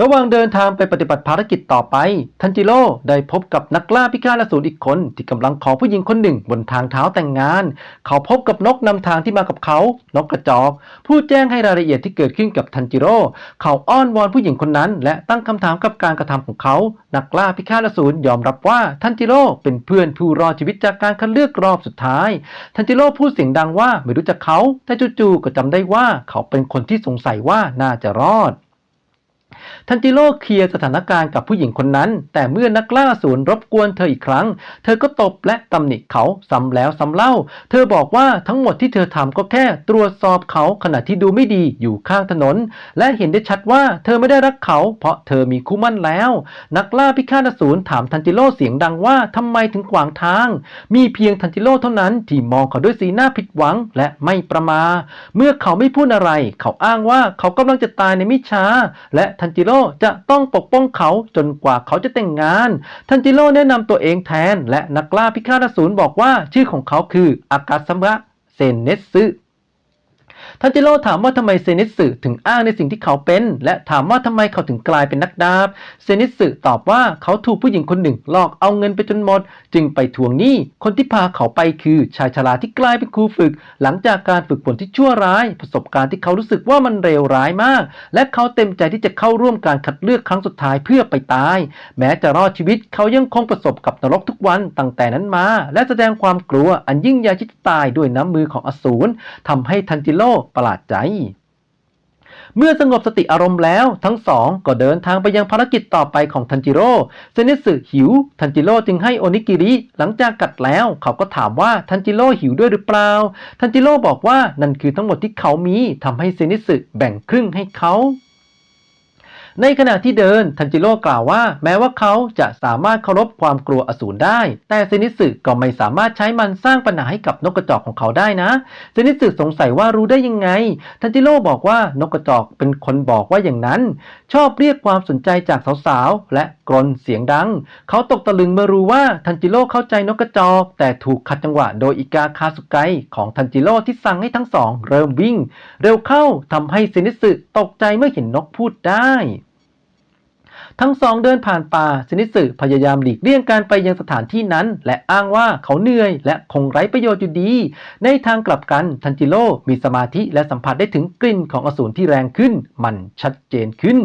ระหว่างเดินทางไปปฏิบัติภารกิจต่อไป ทันจิโร่ได้พบกับนักล่าพิฆาตอสูรอีกคน ที่กำลังขอผู้หญิงคนหนึ่งบนทางเท้าแต่งงาน เขาพบกับนกนำทางที่มากับเขา นกกระจอก ผู้แจ้งให้รายละเอียดที่เกิดขึ้นกับทันจิโร่ เขาอ้อนวอนผู้หญิงคนนั้น และตั้งคำถามกับการกระทำของเขา นักล่าพิฆาตอสูรยอมรับว่าทันจิโร่เป็นเพื่อนผู้รอดชีวิตจากการคัดเลือกรอบสุดท้าย ทันจิโร่พูดเสียงดังว่าไม่รู้จักเขา แต่จู่ๆก็จำได้ว่าเขาเป็นคนที่สงสัยว่าน่าจะรอด ทันจิโร่เคลียร์สถานการณ์กับผู้หญิงคนนั้น แต่เมื่อนักล่าศูนย์รบกวนเธออีกครั้ง เธอก็ตบและตำหนิเขาซ้ำแล้วซ้ำเล่า เธอบอกว่าทั้งหมดที่เธอทำก็แค่ตรวจสอบเขาขณะที่ดูไม่ดีอยู่ข้างถนน และเห็นได้ชัดว่าเธอไม่ได้รักเขา เพราะเธอมีคู่มั่นแล้ว นักล่าพิฆาตอสูรถามทันจิโร่เสียงดังว่าทำไมถึงขวางทาง มีเพียงทันจิโร่เท่านั้นที่มองเขาด้วยสีหน้าผิดหวังและไม่ประมา เมื่อเขาไม่พูดอะไร เขาอ้างว่าเขากำลังจะตายในไม่ช้า และทันจิโร่จะต้องปกป้องเขาจนกว่าเขาจะแต่งงาน ทันจิโร่แนะนำตัวเองแทน และนักล่าพิฆาตอสูรบอกว่าชื่อของเขาคืออากาซัมะเซนเนซึ ทันจิโร่ถามว่าทำไมเซนิสึถึงอ้างในสิ่งที่เขาเป็น และถามว่าทำไมเขาถึงกลายเป็นนักดาบ เซนิสึตอบว่าเขาถูกผู้หญิงคนหนึ่งหลอกเอาเงินไปจนหมด จึงไปทวงหนี้ คนที่พาเขาไปคือชายชราที่กลายเป็นครูฝึก หลังจากการฝึกฝนที่ชั่วร้าย ประสบการณ์ที่เขารู้สึกว่ามันเลวร้ายมาก และเขาเต็มใจที่จะเข้าร่วมการคัดเลือกครั้งสุดท้ายเพื่อไปตาย แม้จะรอดชีวิตเขายังคงประสบกับนรกทุกวันตั้งแต่นั้นมา และแสดงความกลัวอันยิ่งใหญ่ที่จตายด้วยน้ำมือของอสูรทำให้ทันจิโร่ประหลาดใจ เมื่อสงบสติอารมณ์แล้วทั้งสองก็เดินทางไปยังภารกิจต่อไปของทันจิโร่เซนิสึหิว ทันจิโร่จึงให้โอนิกิริ หลังจากกัดแล้ว เขาก็ถามว่าทันจิโร่หิวด้วยหรือเปล่า ทันจิโร่บอกว่านั่นคือทั้งหมดที่เขามีทำให้เซนิสึแบ่งครึ่งให้เขา ในขณะที่เดินทันจิโร่กล่าวว่า แม้ว่าเขาจะสามารถเคารพความกลัวอสูรได้ แต่เซนิสึก็ไม่สามารถใช้มันสร้างปัญหาให้กับนกกระจอกของเขาได้นะเซนิสึสงสัยว่ารู้ได้ยังไง ทันจิโร่บอกว่านกกระจอกเป็นคนบอกว่าอย่างนั้น ชอบเรียกความสนใจจากสาวๆและกรนเสียงดัง เขาตกตะลึงเมื่อรู้ว่าทันจิโร่เข้าใจนกกระจอก แต่ถูกขัดจังหวะโดยอิกาคาสุไกของทันจิโร่ที่สั่งให้ทั้งสอง เริ่มวิ่ง เร็วเข้าทำให้เซนิสึตกใจเมื่อเห็นนกพูดได้ทั้งสองเดินผ่านป่าสนิสึพยายามหลีกเลี่ยงการไปยังสถานที่นั้น และอ้างว่าเขาเหนื่อย และคงไร้ประโยชน์อยู่ดี ในทางกลับกันทันจิโร่มีสมาธิและสัมผัสได้ถึงกลิ่นของอสูรที่แรงขึ้น มันชัดเจนขึ้น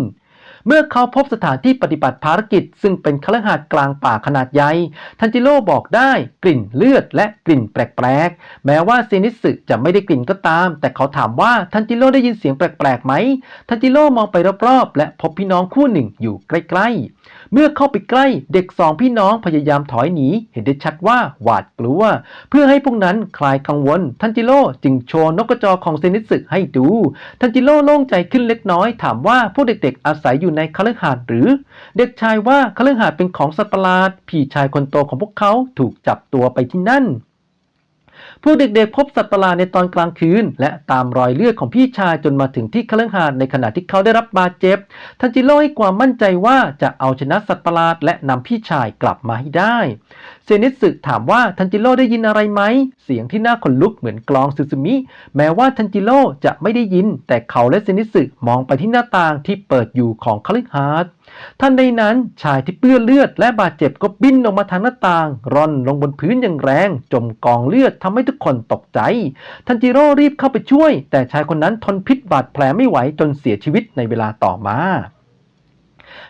เมื่อเขาพบสถานที่ปฏิบัติภารกิจ ซึ่งเป็นคฤหาสน์กลางป่าขนาดใหญ่ ทันจิโร่บอกได้กลิ่นเลือดและกลิ่นแปลกๆ แม้ว่าเซนิสึจะไม่ได้กลิ่นก็ตาม แต่เขาถามว่าทันจิโร่ได้ยินเสียงแปลกๆไหม ทันจิโร่มองไปรอบๆ และพบพี่น้องคู่หนึ่งอยู่ใกล้ๆ เมื่อเข้าไปใกล้เด็กสองพี่น้องพยายามถอยหนี เห็นได้ชัดว่าหวาดกลัว เพื่อให้พวกนั้นคลายกังวล ทันจิโร่จึงโชว์นกกระจอกของเซนิสึให้ดู ทันจิโร่โล่งใจขึ้นเล็กน้อยถามว่าพวกเด็กๆอาศัยอยู่ในในคฤหาสน์หรือ เด็กชายว่าคฤหาสน์เป็นของสัตว์ประหลาดพี่ชายคนโตของพวกเขาถูกจับตัวไปที่นั่นพวกเด็กๆ พบสัตว์ประหลาดในตอนกลางคืน และตามรอยเลือดของพี่ชายจนมาถึงที่คฤหาสน์ในขณะที่เขาได้รับบาดเจ็บ ทันจิโร่ให้ความมั่นใจว่าจะเอาชนะสัตว์ประหลาดและนำพี่ชายกลับมาให้ได้เซนิสึถามว่าทันจิโร่ได้ยินอะไรไหม เสียงที่น่าขนลุกเหมือนกลองซูซูมิ แม้ว่าทันจิโร่จะไม่ได้ยิน แต่เขาและเซนิสึมองไปที่หน้าต่างที่เปิดอยู่ของคฤหาสน์ทันใดนั้นชายที่เปื้อนเลือดและบาดเจ็บก็บินออกมาทางหน้าต่าง ร่อนลงบนพื้นอย่างแรง จมกองเลือดทำให้ทุกคนตกใจ ทันจิโร่รีบเข้าไปช่วย แต่ชายคนนั้นทนพิษบาดแผลไม่ไหวจนเสียชีวิตในเวลาต่อมา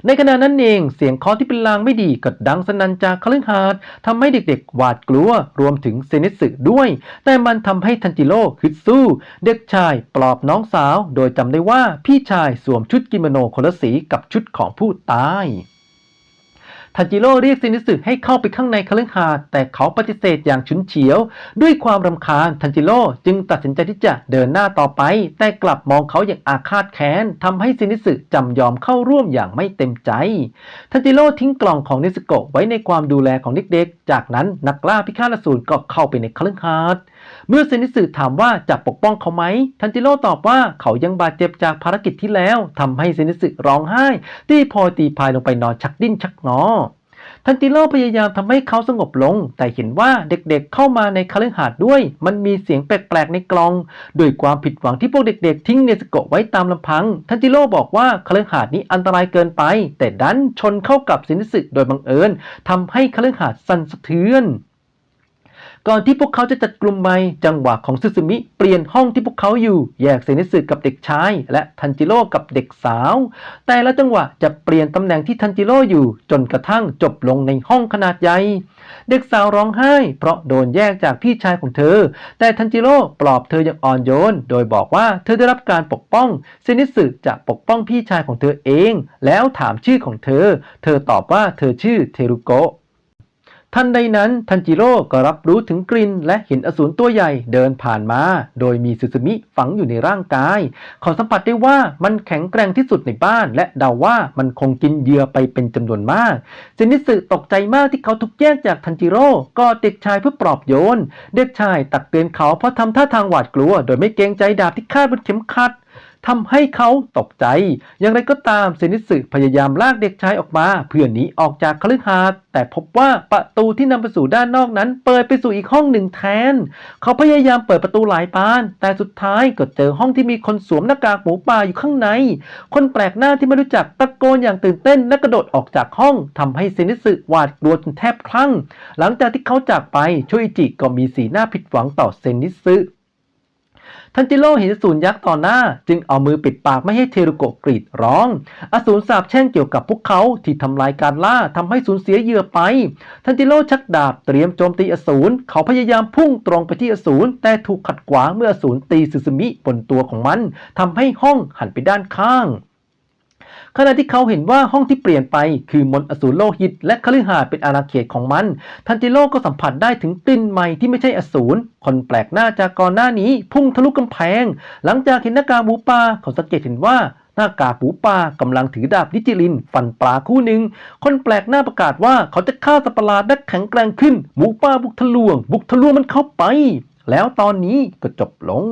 ในขณะนั้นเองเสียงเคอที่เป็นลางไม่ดีก็ดังสนั่นจากคลื่นหาดทำให้เด็กๆ หวาดกลัวรวมถึงเซนิสึด้วย แต่มันทำให้ทันจิโร่ฮึดสู้ เด็กชายปลอบน้องสาว โดยจำได้ว่าพี่ชายสวมชุดกิโมโนคนละสีกับชุดของผู้ตาย ทันจิโร่เรียกเซนิสึให้เข้าไปข้างในคฤหาสน์แต่เขาปฏิเสธอย่างฉุนเฉียว ด้วยความรำคาญทันจิโร่จึงตัดสินใจที่จะเดินหน้าต่อไป แต่กลับมองเขาอย่างอาฆาตแค้นทำให้เซนิสึจำยอมเข้าร่วมอย่างไม่เต็มใจทันจิโร่ทิ้งกล่องของเนสโกไว้ในความดูแลของเด็กๆจากนั้นนักล่าพิฆาตอสูรก็เข้าไปในคฤหาสน์ เมื่อเซนิสึถามว่าจะปกป้องเขาไหม ทันจิโร่ตอบว่าเขายังบาดเจ็บจากภารกิจที่แล้วทำให้เซนิสึร้องไห้ตีโพยตีพายลงไปนอนชักดิ้นชักงอทันจิโร่พยายามทำให้เขาสงบลง แต่เห็นว่าเด็กๆเข้ามาในคฤหาสน์ด้วย มันมีเสียงแปลกๆในกลองด้วยความผิดหวังที่พวกเด็กๆ ทิ้งเนสโกะไว้ตามลำพัง ทันจิโร่บอกว่าคฤหาสน์นี้อันตรายเกินไป แต่ดันชนเข้ากับสินิสึโดยบังเอิญทำให้คฤหาสน์สั่นสะเทือน ก่อนที่พวกเขาจะจัดกลุ่มใหม่จังหวะของซึซึมิเปลี่ยนห้องที่พวกเขาอยู่ แยกเซนิสึกับเด็กชาย และทันจิโร่กับเด็กสาว แต่ละจังหวะจะเปลี่ยนตำแหน่งที่ทันจิโร่อยู่ จนกระทั่งจบลงในห้องขนาดใหญ่ เด็กสาวร้องไห้ เพราะโดนแยกจากพี่ชายของเธอ แต่ทันจิโร่ปลอบเธออย่างอ่อนโยน โดยบอกว่าเธอได้รับการปกป้อง เซนิสึจะปกป้องพี่ชายของเธอเอง แล้วถามชื่อของเธอ เธอตอบว่าเธอชื่อเทรุโกะ ทันใดนั้นทันจิโร่ก็รับรู้ถึงกลิ่นและเห็นอสูรตัวใหญ่เดินผ่านมา โดยมีซึซึมิฝังอยู่ในร่างกาย เขาสัมผัสได้ว่ามันแข็งแกร่งที่สุดในบ้าน และเดาว่ามันคงกินเหยื่อไปเป็นจำนวนมากเซนิสึตกใจมากที่เขาถูกแยกจากทันจิโร่ก็เด็กชายเพื่อปลอบโยน เด็กชายตักเตือนเขาเพราะทำท่าทางหวาดกลัว โดยไม่เกรงใจดาบที่คาดบนเข็มขัด ทำให้เขาตกใจ อย่างไรก็ตามเซนิสึพยายามลากเด็กชายออกมา เพื่อหนีออกจากคฤหาสน์แต่พบว่าประตูที่นำไปสู่ด้านนอกนั้น เปิดไปสู่อีกห้องหนึ่งแทน เขาพยายามเปิดประตูหลายบาน แต่สุดท้ายก็เจอห้องที่มีคนสวมหน้ากากหมูป่าอยู่ข้างใน คนแปลกหน้าที่ไม่รู้จักตะโกนอย่างตื่นเต้นและกระโดดออกจากห้องทำให้เซนิสึหวาดกลัวจนแทบคลั่ง หลังจากที่เขาจากไปโชอิจิก็มีสีหน้าผิดหวังต่อเซนิสึ ทันจิโร่เห็นอสูรยักษ์ต่อหน้า จึงเอามือปิดปากไม่ให้เทรุโกะกรีดร้อง อสูรสาบแช่งเกี่ยวกับพวกเขาที่ทำลายการล่าทำให้สูญเสียเหยื่อไป ทันจิโร่ชักดาบเตรียมโจมตีอสูรเขาพยายามพุ่งตรงไปที่อสูรแต่ถูกขัดขวางเมื่ออสูรตีสึซึมิบนตัวของมันทำให้ห้องหันไปด้านข้าง ขณะที่เขาเห็นว่าห้องที่เปลี่ยนไปคือมนอสูรโลหิต และคฤหาสน์เป็นอาณาเขตของมัน ทันจิโร่ก็สัมผัสได้ถึงกลิ่นใหม่ที่ไม่ใช่อสูรคนแปลกหน้าจากก่อนหน้านี้ พุ่งทะลุกำแพง หลังจากเห็นหน้ากากหมูป่าเขาสังเกตเห็นว่าหน้ากากหมูป่ากำลังถือดาบนิจิลิน ฟันปลาคู่หนึ่ง คนแปลกหน้าประกาศว่าเขาจะฆ่าสัตว์ประหลาดและแข็งแกร่งขึ้น หมูป่าบุกทะลวง บุกทะลวงมันเข้าไป แล้วตอนนี้ก็จบลง